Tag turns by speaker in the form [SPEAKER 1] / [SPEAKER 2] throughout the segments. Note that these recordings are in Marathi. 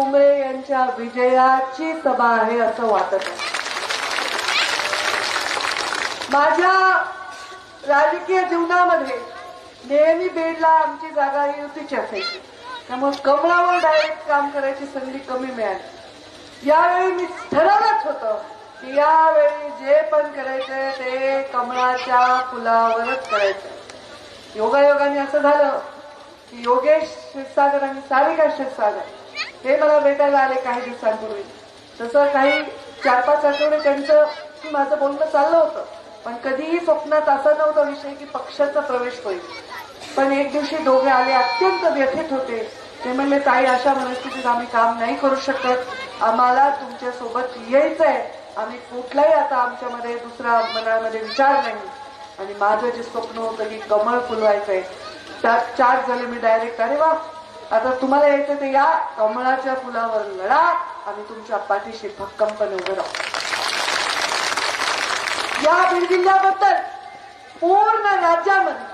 [SPEAKER 1] कुंबळे यांच्या विजयाची सभा आहे असं वाटत आहे. माझ्या राजकीय जीवनामध्ये नेहमी बेडला आमची जागा युतीची असायची. त्यामुळे कमळावर डायरेक्ट काम करायची संधी कमी मिळाली. यावेळी मी ठरवलंच होतं की यावेळी जे पण करायचंय ते कमळाच्या फुलावरच करायचं योगायोगाने असं झालं की योगेश क्षीरसागर आणि सारिका क्षीरसागर हे मला भेटायला आले काही दिवसांपूर्वी. तसं काही चार पाच आठवडे त्यांचं की माझं बोलणं चाललं होतं. पण कधीही स्वप्नात असा नव्हता विषय की पक्षाचा प्रवेश होईल. पण एक दिवशी दोघे आले अत्यंत व्यथित होते. ते म्हणले ताई अशा परिस्थितीत आम्ही काम नाही करू शकत. आम्हाला तुमच्यासोबत यायचंय. आम्ही कुठलाही आता आमच्यामध्ये दुसरा मनामध्ये विचार नाही. आणि माझं जे स्वप्न होतं की कमळ फुलवायचंय त्यात चार झाले मी डायरेक्ट अरे वा! आता तुम्हाला यायचं ते या कमळाच्या फुलावर लढा. आम्ही तुमच्या पाठीशी भक्कमपणे उभं राहू. या बीड जिल्ह्याबद्दल पूर्ण राज्यामध्ये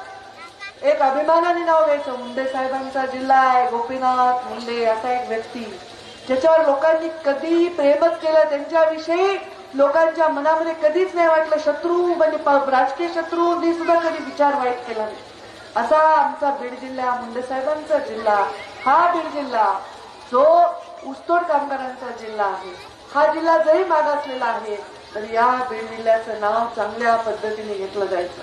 [SPEAKER 1] एक अभिमानाने नाव घ्यायचं. मुंडे साहेबांचा जिल्हा आहे गोपीनाथ मुंडे असा एक व्यक्ती. ज्याच्यावर लोकांनी कधीही प्रेमच केलं त्यांच्याविषयी लोकांच्या मनामध्ये कधीच नाही वाटलं. शत्रू म्हणजे प- राजकीय शत्रूंनी सुद्धा कधी विचार वाईट केला नाही. असा आमचा बीड जिल्हा मुंडे साहेबांचा जिल्हा हा बीड जिल्हा जो ऊसतोड कामगारांचा जिल्हा आहे हा जिल्हा जरी मागासलेला आहे तर या बीड जिल्ह्याचं नाव चांगल्या पद्धतीने घेतलं जायचं.